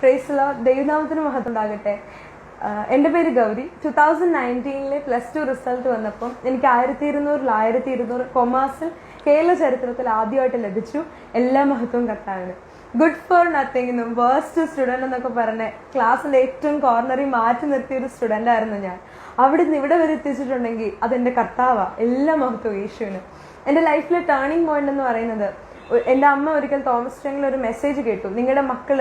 ഫ്രേസിലോ ദൈവനാമത്തിന് മഹത്വം ഉണ്ടാകട്ടെ. എന്റെ പേര് ഗൗരി. ടു തൗസൻഡ് നയന്റീനിലെ പ്ലസ് ടു റിസൾട്ട് വന്നപ്പം എനിക്ക് ആയിരത്തി ഇരുന്നൂറിൽ ആയിരത്തി ഇരുന്നൂറ് കൊമേഴ്സിൽ കേരള ചരിത്രത്തിൽ ആദ്യമായിട്ട് ലഭിച്ചു. എല്ലാ മഹത്വവും കത്താണ് ഗുഡ് ഫോർ നത്തിങ് എന്നും വേഴ്സ്റ്റ് സ്റ്റുഡന്റ് എന്നൊക്കെ പറഞ്ഞ് ക്ലാസ്സിന്റെ ഏറ്റവും കോർണറിൽ മാറ്റി നിർത്തിയ ഒരു സ്റ്റുഡന്റ് ആയിരുന്നു ഞാൻ. അവിടെ നിന്ന് ഇവിടെ വരെ എത്തിച്ചിട്ടുണ്ടെങ്കിൽ അതെന്റെ കർത്താവാണ് എല്ലാ മഹത്വവും യേശുവിന്. എന്റെ ലൈഫിലെ ടേണിംഗ് പോയിന്റ് എന്ന് പറയുന്നത് എന്റെ അമ്മ ഒരിക്കൽ തോമസ് ട്രെങ്ങിൽ ഒരു മെസ്സേജ് കേട്ടു. നിങ്ങളുടെ മക്കൾ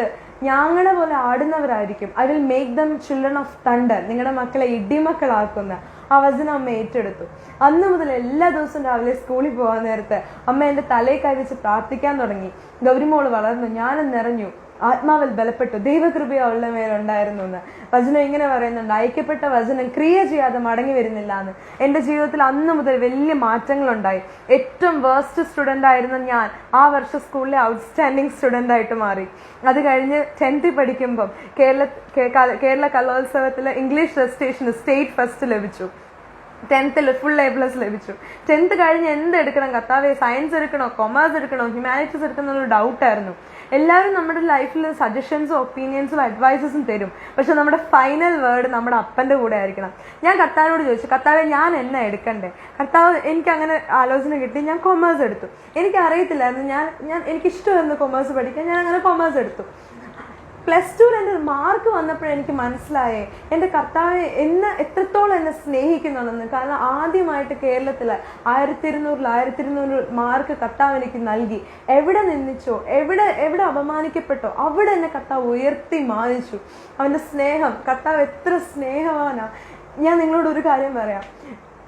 ഞാങ്ങളെ പോലെ ആടുന്നവരായിരിക്കും. I will make them children of thunder നിങ്ങളുടെ മക്കളെ ഇടിമക്കളാക്കുന്ന ആ വചനം അമ്മ ഏറ്റെടുത്തു. അന്ന് മുതൽ എല്ലാ ദിവസവും രാവിലെ സ്കൂളിൽ പോകാൻ നേരത്തെ അമ്മ എന്റെ തലയിൽ കൈവച്ച് പ്രാർത്ഥിക്കാൻ തുടങ്ങി. ഗൗരിമോൾ വളർന്നു. ഞാനും നിറഞ്ഞു. ആത്മാവിൽ ബലപ്പെട്ടു. ദൈവകൃപയ അവളുടെ മേലുണ്ടായിരുന്നു എന്ന് വചനം ഇങ്ങനെ പറയുന്നുണ്ട് അയക്കപ്പെട്ട വചനം ക്രിയ ചെയ്യാതെ മടങ്ങി വരുന്നില്ല എന്ന്. എന്റെ ജീവിതത്തിൽ അന്ന് മുതൽ വലിയ മാറ്റങ്ങളുണ്ടായി. ഏറ്റവും വേർസ്റ്റ് സ്റ്റുഡന്റ് ആയിരുന്ന ഞാൻ ആ വർഷം സ്കൂളിലെ ഔട്ട്സ്റ്റാൻഡിങ് സ്റ്റുഡന്റ് ആയിട്ട് മാറി. അത് കഴിഞ്ഞ് ടെൻത്തിൽ പഠിക്കുമ്പം കേരള കേരള കലോത്സവത്തിൽ ഇംഗ്ലീഷ് റെസിറ്റേഷന് സ്റ്റേറ്റ് ഫസ്റ്റ് ലഭിച്ചു. ടെൻത്തിൽ ഫുൾ എ പ്ലസ് ലഭിച്ചു. ടെൻത്ത് കഴിഞ്ഞ് എന്ത് എടുക്കണം? കത്താവെ സയൻസ് എടുക്കണോ? കൊമേഴ്സ് എടുക്കണോ? ഹ്യൂമാനിറ്റീസ് എടുക്കണോ എന്നൊരു ഡൗട്ടായിരുന്നു എല്ലാവരും നമ്മുടെ ലൈഫിൽ സജഷൻസും ഒപ്പീനിയൻസും അഡ്വൈസസും തരും. പക്ഷെ നമ്മുടെ ഫൈനൽ വേർഡ് നമ്മുടെ അപ്പന്റെ കൂടെ ആയിരിക്കണം. ഞാൻ കർത്താവിനോട് ചോദിച്ചു കർത്താവെ ഞാൻ എന്നെ എടുക്കണ്ടേ? കർത്താവ് എനിക്ക് അങ്ങനെ ആലോചന കിട്ടി. ഞാൻ കൊമേഴ്സ് എടുത്തു. എനിക്ക് അറിയത്തില്ലായിരുന്നു ഞാൻ ഞാൻ എനിക്കിഷ്ടമായിരുന്നു കൊമേഴ്സ് പഠിക്കാൻ. ഞാൻ അങ്ങനെ കൊമേഴ്സ് എടുത്തു. പ്ലസ് ടുവിൽ എന്റെ മാർക്ക് വന്നപ്പോഴും എനിക്ക് മനസ്സിലായേ എന്റെ കർത്താവ് എന്നെ എത്രത്തോളം എന്നെ സ്നേഹിക്കുന്നുണ്ടെന്ന്. കാരണം ആദ്യമായിട്ട് കേരളത്തിൽ ആയിരത്തി ഇരുന്നൂറിൽ ആയിരത്തി ഇരുന്നൂറ് മാർക്ക് കർത്താവ് എനിക്ക് നൽകി. എവിടെ നിന്നിച്ചോ എവിടെ എവിടെ അപമാനിക്കപ്പെട്ടോ അവിടെ എന്നെ കർത്താവ് ഉയർത്തി മാനിച്ചു. അവന്റെ സ്നേഹം കർത്താവ് എത്ര സ്നേഹവാനാ. ഞാൻ നിങ്ങളോട് ഒരു കാര്യം പറയാം.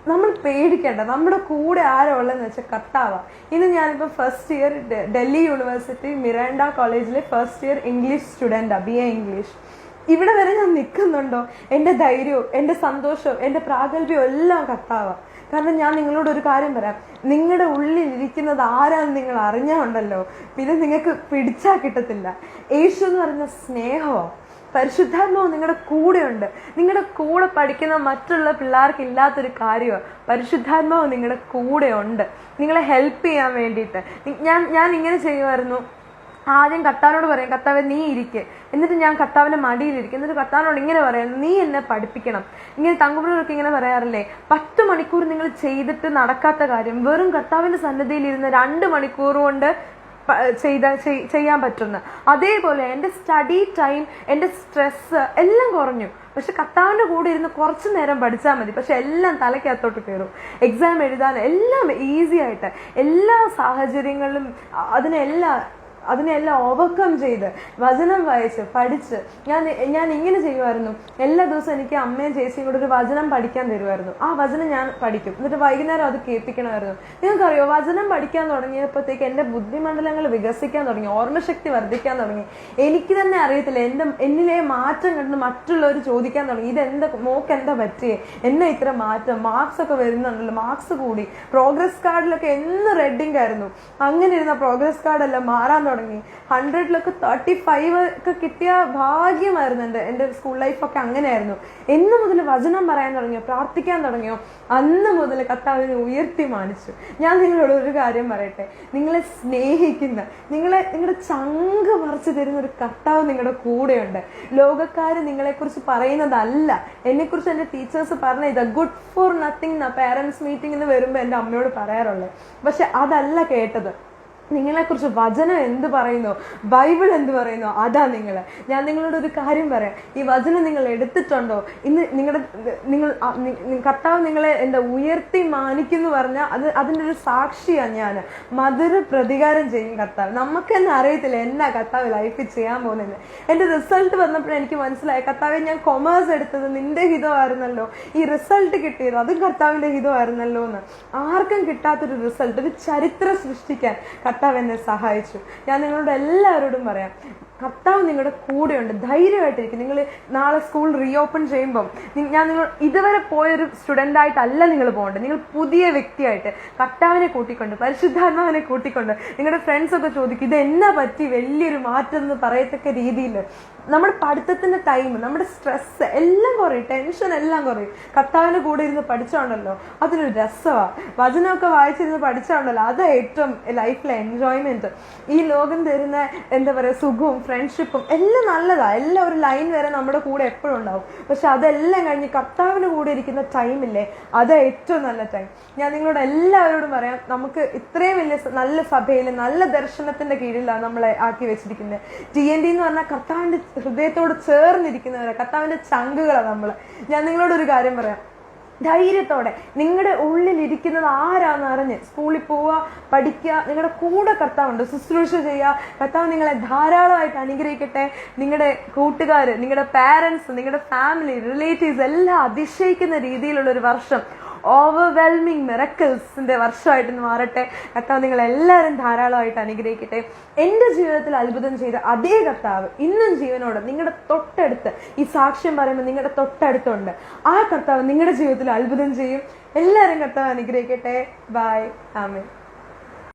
നമ്മൾ പേടിക്കേണ്ട. നമ്മുടെ കൂടെ ആരാ ഉള്ളതെന്ന് വെച്ചാൽ കർത്താവാ. ഇന്ന് ഞാനിപ്പോൾ first year Delhi university Miranda കോളേജിലെ ഫസ്റ്റ് ഇയർ ഇംഗ്ലീഷ് സ്റ്റുഡന്റാണ് ബി എ ഇംഗ്ലീഷ് ഇവിടെ വരെ ഞാൻ നിൽക്കുന്നുണ്ടോ എന്റെ ധൈര്യവും എന്റെ സന്തോഷവും എന്റെ പ്രാഗൽഭ്യവും എല്ലാം കർത്താവാ. കാരണം ഞാൻ നിങ്ങളോട് ഒരു കാര്യം പറയാം. നിങ്ങളുടെ ഉള്ളിൽ ഇരിക്കുന്നത് ആരാന്ന് നിങ്ങൾ അറിഞ്ഞാൽ ഉണ്ടല്ലോ. പിന്നെ നിങ്ങൾക്ക് പിടിച്ചാൽ കിട്ടത്തില്ല. യേശു എന്ന് പറഞ്ഞ സ്നേഹമോ? പരിശുദ്ധാത്മാവ് നിങ്ങളുടെ കൂടെയുണ്ട്. നിങ്ങളുടെ കൂടെ പഠിക്കുന്ന മറ്റുള്ള പിള്ളേർക്ക് ഇല്ലാത്തൊരു കാര്യമാണ്. പരിശുദ്ധാത്മാവ് നിങ്ങളുടെ കൂടെയുണ്ട്. നിങ്ങളെ ഹെൽപ്പ് ചെയ്യാൻ വേണ്ടിയിട്ട്. ഞാൻ ഞാൻ ഇങ്ങനെ ചെയ്യുമായിരുന്നു. ആദ്യം കർത്താവിനോട് പറയും കർത്താവ് നീ ഇരിക്കെ. എന്നിട്ട് ഞാൻ കർത്താവിന്റെ മടിയിലിരിക്കും എന്നിട്ട് കർത്താവിനോട് ഇങ്ങനെ പറയാം നീ എന്നെ പഠിപ്പിക്കണം. ഇങ്ങനെ തങ്കുപുരൊക്കെ ഇങ്ങനെ പറയാറില്ലേ പത്ത് മണിക്കൂർ നിങ്ങൾ ചെയ്തിട്ട് നടക്കാത്ത കാര്യം വെറും കർത്താവിന്റെ സന്നദ്ധയിൽ ഇരുന്ന് രണ്ട് മണിക്കൂർ കൊണ്ട് ചെയ്ത ചെയ്യാൻ പറ്റുന്നത് അതേപോലെ എന്റെ സ്റ്റഡി ടൈം എന്റെ സ്ട്രെസ് എല്ലാം കുറഞ്ഞു. പക്ഷെ കർത്താവിന്റെ കൂടെ ഇരുന്ന് കുറച്ച് നേരം പഠിച്ചാൽ മതി. പക്ഷെ എല്ലാം തലയ്ക്കകത്തോട്ട് കയറും. എക്സാം എഴുതാൻ എല്ലാം ഈസി ആയിട്ട് എല്ലാ സാഹചര്യങ്ങളിലും അതിനെല്ലാം അതിനെല്ലാം ഓവർകം ചെയ്ത് വചനം വായിച്ച് പഠിച്ച് ഞാൻ ഞാൻ ഇങ്ങനെ ചെയ്യുമായിരുന്നു. എല്ലാ ദിവസവും എനിക്ക് അമ്മയും ചേച്ചിയും കൂടെ ഒരു വചനം പഠിക്കാൻ തരുമായിരുന്നു. ആ വചനം ഞാൻ പഠിക്കും. എന്നിട്ട് വൈകുന്നേരം അത് കേൾപ്പിക്കണമായിരുന്നു. നിങ്ങൾക്കറിയോ വചനം പഠിക്കാൻ തുടങ്ങിയപ്പോഴത്തേക്ക് എന്റെ ബുദ്ധിമണ്ഡലങ്ങൾ വികസിക്കാൻ തുടങ്ങി ഓർമ്മശക്തി വർദ്ധിക്കാൻ തുടങ്ങി. എനിക്ക് തന്നെ അറിയത്തില്ല എന്റെ എന്നിലെ മാറ്റം കണ്ട് മറ്റുള്ളവർ ചോദിക്കാൻ തുടങ്ങി ഇതെന്താ മോക്ക് എന്താ പറ്റിയേ? എന്നെ ഇത്ര മാറ്റം? മാർക്സ് ഒക്കെ വരുന്നുണ്ടല്ലോ മാർക്സ് കൂടി. പ്രോഗ്രസ് കാർഡിലൊക്കെ എന്ന് റെഡിങ് ആയിരുന്നു. അങ്ങനെ ഇരുന്ന പ്രോഗ്രസ് കാർഡെല്ലാം മാറാൻ തുടങ്ങി ഹൺഡ്രഡിലൊക്കെ തേർട്ടി ഫൈവ് ഒക്കെ കിട്ടിയ ഭാഗ്യമായിരുന്നു എന്റെ എന്റെ സ്കൂൾ ലൈഫൊക്കെ അങ്ങനെയായിരുന്നു. എന്ന് മുതൽ വചനം പറയാൻ തുടങ്ങിയോ പ്രാർത്ഥിക്കാൻ തുടങ്ങിയോ അന്ന് മുതൽ കർത്താവിനെ ഉയർത്തി മാനിച്ചു. ഞാൻ നിങ്ങളോട് ഒരു കാര്യം പറയട്ടെ. നിങ്ങളെ സ്നേഹിക്കുന്ന നിങ്ങളെ നിങ്ങളുടെ ചങ്ക് പറിച്ചു തരുന്ന ഒരു കർത്താവ് നിങ്ങളുടെ കൂടെയുണ്ട്. ലോകക്കാർ നിങ്ങളെക്കുറിച്ച് പറയുന്നതല്ല. എന്നെക്കുറിച്ച് എന്റെ ടീച്ചേഴ്സ് പറഞ്ഞ ഇത് good for nothing parents meeting മീറ്റിംഗിന് വരുമ്പോൾ എന്റെ അമ്മയോട് പറയാറുള്ളത് പക്ഷെ അതല്ല കേട്ടത്. നിങ്ങളെക്കുറിച്ച് വചനം എന്ത് പറയുന്നു? ബൈബിൾ എന്ത് പറയുന്നു? അതാ നിങ്ങൾ ഞാൻ നിങ്ങളോട് ഒരു കാര്യം പറയാം. ഈ വചനം നിങ്ങൾ എടുത്തിട്ടുണ്ടോ? ഇന്ന് നിങ്ങളുടെ നിങ്ങൾ കർത്താവ് നിങ്ങളെ എന്താ ഉയർത്തി മാനിക്കുന്നു പറഞ്ഞാൽ അത് അതിന്റെ ഒരു സാക്ഷിയാണ് ഞാൻ മധുര പ്രതികാരം ചെയ്യും കർത്താവ്. നമുക്ക് തന്നെ അറിയത്തില്ല എന്നാ കർത്താവ് ലൈഫിൽ ചെയ്യാൻ പോകുന്നത് എന്റെ റിസൾട്ട് വന്നപ്പോഴും എനിക്ക് മനസ്സിലായി കർത്താവ് ഞാൻ കൊമേഴ്സ് എടുത്തത് നിന്റെ ഹിതമായിരുന്നല്ലോ. ഈ റിസൾട്ട് കിട്ടിയത് അതും കർത്താവിന്റെ ഹിതമായിരുന്നല്ലോ എന്ന്. ആർക്കും കിട്ടാത്തൊരു റിസൾട്ട് ഒരു ചരിത്രം സൃഷ്ടിക്കാൻ കർത്താവ് എന്നെ സഹായിച്ചു. ഞാൻ നിങ്ങളോട് എല്ലാവരോടും പറയാം. കർത്താവ് നിങ്ങളുടെ കൂടെയുണ്ട്. ധൈര്യമായിട്ടിരിക്കും. നിങ്ങൾ നാളെ സ്കൂൾ റീഓപ്പൺ ചെയ്യുമ്പം ഞാൻ നിങ്ങൾ ഇതുവരെ പോയൊരു സ്റ്റുഡന്റ് ആയിട്ടല്ല നിങ്ങൾ പോകേണ്ടത്. നിങ്ങൾ പുതിയ വ്യക്തിയായിട്ട് കർത്താവിനെ കൂട്ടിക്കൊണ്ട് പരിശുദ്ധാത്മാവിനെ കൂട്ടിക്കൊണ്ട് നിങ്ങളുടെ ഫ്രണ്ട്സൊക്കെ ചോദിക്കും ഇത് എന്നാ പറ്റി? വലിയൊരു മാറ്റം എന്ന് പറയത്തക്ക രീതിയിൽ നമ്മുടെ പഠിത്തത്തിന്റെ ടൈം നമ്മുടെ സ്ട്രെസ്സ് എല്ലാം കുറയും. ടെൻഷൻ എല്ലാം കുറയും. കർത്താവിന്റെ കൂടെ ഇരുന്ന് പഠിച്ചോണ്ടല്ലോ. അതൊരു രസമാണ് വചനമൊക്കെ വായിച്ചിരുന്ന് പഠിച്ചോണ്ടല്ലോ. അതാണ് ഏറ്റവും ലൈഫിലെ എൻജോയ്മെന്റ് ഈ ലോകം തരുന്ന എന്താ പറയുക സുഖവും ഫ്രണ്ട്ഷിപ്പും എല്ലാം നല്ലതാണ് എല്ലാം ഒരു ലൈൻ വരെ നമ്മുടെ കൂടെ എപ്പോഴും ഉണ്ടാവും. പക്ഷെ അതെല്ലാം കഴിഞ്ഞ് കർത്താവിന് കൂടെ ഇരിക്കുന്ന ടൈമില്ലേ അത് ഏറ്റവും നല്ല ടൈം ഞാൻ നിങ്ങളോട് എല്ലാവരോടും പറയാം നമുക്ക് ഇത്രയും വലിയ നല്ല സഭയിൽ നല്ല ദർശനത്തിന്റെ കീഴിലാണ് നമ്മളെ ആക്കി വെച്ചിരിക്കുന്നത്. ടി എൻ ഡി എന്ന് പറഞ്ഞാൽ കർത്താവിന്റെ ഹൃദയത്തോട് ചേർന്നിരിക്കുന്നവരെ. കർത്താവിന്റെ ചങ്കുകളാണ് നമ്മൾ ഞാൻ നിങ്ങളോട് ഒരു കാര്യം പറയാം. ധൈര്യത്തോടെ. നിങ്ങളുടെ ഉള്ളിലിരിക്കുന്നത് ആരാന്ന് അറിഞ്ഞ് സ്കൂളിൽ പോവുക പഠിക്കുക നിങ്ങളുടെ കൂടെ കർത്താവുണ്ട്. ശുശ്രൂഷ ചെയ്യുക. കർത്താവ് നിങ്ങളെ ധാരാളമായിട്ട് അനുഗ്രഹിക്കട്ടെ. നിങ്ങളുടെ കൂട്ടുകാർ നിങ്ങളുടെ പാരൻസ് നിങ്ങളുടെ ഫാമിലി റിലേറ്റീവ്സ് എല്ലാം അതിശയിക്കുന്ന രീതിയിലുള്ള ഒരു വർഷം ഓവർവെൽമിങ് മിറക്കിൾസിന്റെ വർഷമായിട്ട് മാറട്ടെ. കർത്താവ് നിങ്ങൾ എല്ലാവരും ധാരാളമായിട്ട് അനുഗ്രഹിക്കട്ടെ. എന്റെ ജീവിതത്തിൽ അത്ഭുതം ചെയ്ത അതേ കർത്താവ് ഇന്നും ജീവനോട് നിങ്ങളുടെ തൊട്ടടുത്ത് ഈ സാക്ഷ്യം പറയുമ്പോൾ നിങ്ങളുടെ തൊട്ടടുത്തുണ്ട്. ആ കർത്താവ് നിങ്ങളുടെ ജീവിതത്തിൽ അത്ഭുതം ചെയ്യും. എല്ലാവരും കർത്താവ് അനുഗ്രഹിക്കട്ടെ. ബായ് ആമേ